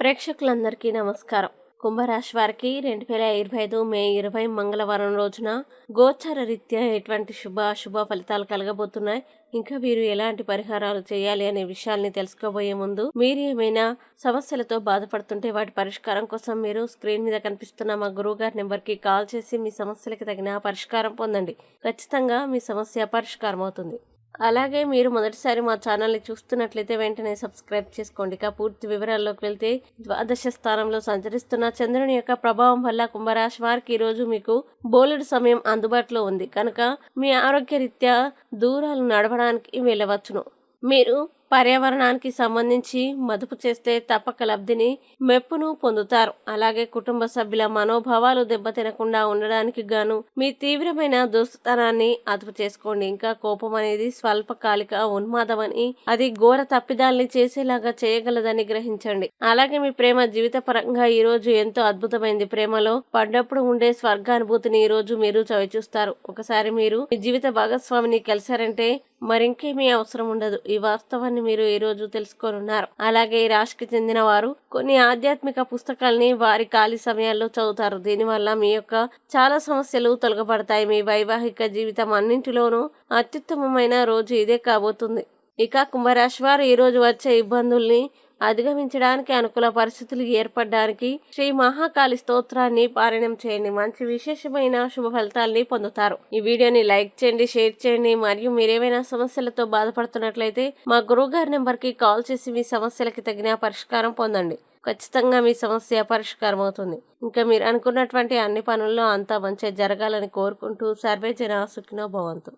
ప్రేక్షకులందరికీ నమస్కారం. కుంభరాశి వారికి రెండు వేల ఇరవై ఐదు మే ఇరవై మంగళవారం రోజున గోచర రీత్యా ఎటువంటి శుభ అశుభ ఫలితాలు కలగబోతున్నాయి? ఇంకా వీరు ఎలాంటి పరిహారాలు చేయాలి అనే విషయాల్ని తెలుసుకోబోయే ముందు మీరు ఏమైనా సమస్యలతో బాధపడుతుంటే వాటి పరిష్కారం కోసం మీరు స్క్రీన్ మీద కనిపిస్తున్న మా గురువు గారి నెంబర్కి కాల్ చేసి మీ సమస్యలకు తగిన పరిష్కారం పొందండి. ఖచ్చితంగా మీ సమస్య పరిష్కారం అవుతుంది అలాగే మీరు మొదటిసారి మా ఛానల్ని చూస్తున్నట్లయితే వెంటనే సబ్స్క్రైబ్ చేసుకోండి. ఇక పూర్తి వివరాల్లోకి వెళ్తే ద్వాదశ స్థానంలో సంచరిస్తున్న చంద్రుని యొక్క ప్రభావం వల్ల కుంభరాశి వారికి ఈరోజు మీకు బోలెడు సమయం అందుబాటులో ఉంది. కనుక మీ ఆరోగ్యరీత్యా దూరాలు నడవడానికి వెళ్ళవచ్చును మీరు పర్యావరణానికి సంబంధించి మదుపు చేస్తే తప్పక లబ్ధిని మెప్పును పొందుతారు. అలాగే కుటుంబ సభ్యుల మనోభావాలు దెబ్బతినకుండా ఉండడానికి గాను మీ తీవ్రమైన దుస్తనాన్ని అదుపు చేసుకోండి. ఇంకా కోపం అనేది స్వల్పకాలిక ఉన్మాదమని అది ఘోర తప్పిదాల్ని చేసేలాగా చేయగలదని గ్రహించండి. అలాగే మీ ప్రేమ జీవిత పరంగా ఈ రోజు ఎంతో అద్భుతమైంది. ప్రేమలో పడ్డప్పుడు ఉండే స్వర్గానుభూతిని ఈ రోజు మీరు చవిచూస్తారు. ఒకసారి మీరు మీ జీవిత భాగస్వామిని కలిశారంటే మరింకేమీ అవసరం ఉండదు. ఈ వాస్తవాన్ని మీరు ఈ రోజు తెలుసుకోనున్నారు? అలాగే ఈ రాశికి చెందిన వారు కొన్ని ఆధ్యాత్మిక పుస్తకాల్ని వారి ఖాళీ సమయాల్లో చదువుతారు. దీనివల్ల మీ యొక్క చాలా సమస్యలు తొలగబడతాయి. మీ వైవాహిక జీవితం అన్నింటిలోనూ అత్యుత్తమమైన రోజు ఇదే కాబోతుంది. ఇక కుంభరాశి వారు ఈరోజు వచ్చే ఇబ్బందుల్ని అధిగమించడానికి అనుకూల పరిస్థితులు ఏర్పడడానికి శ్రీ మహాకాళి స్తోత్రాన్ని పారాయణం చేయండి. మంచి విశేషమైన శుభ ఫలితాల్ని పొందుతారు. ఈ వీడియోని లైక్ చేయండి షేర్ చేయండి. మరియు మీరేమైనా సమస్యలతో బాధపడుతున్నట్లయితే మా గురువు గారి నెంబర్కి కాల్ చేసి మీ సమస్యలకి తగిన పరిష్కారం పొందండి. ఖచ్చితంగా మీ సమస్య పరిష్కారం అవుతుంది. ఇంకా మీరు అనుకున్నటువంటి అన్ని పనుల్లో అంతా మంచిగా జరగాలని కోరుకుంటూ సర్వే జన సుఖినో భవంతు.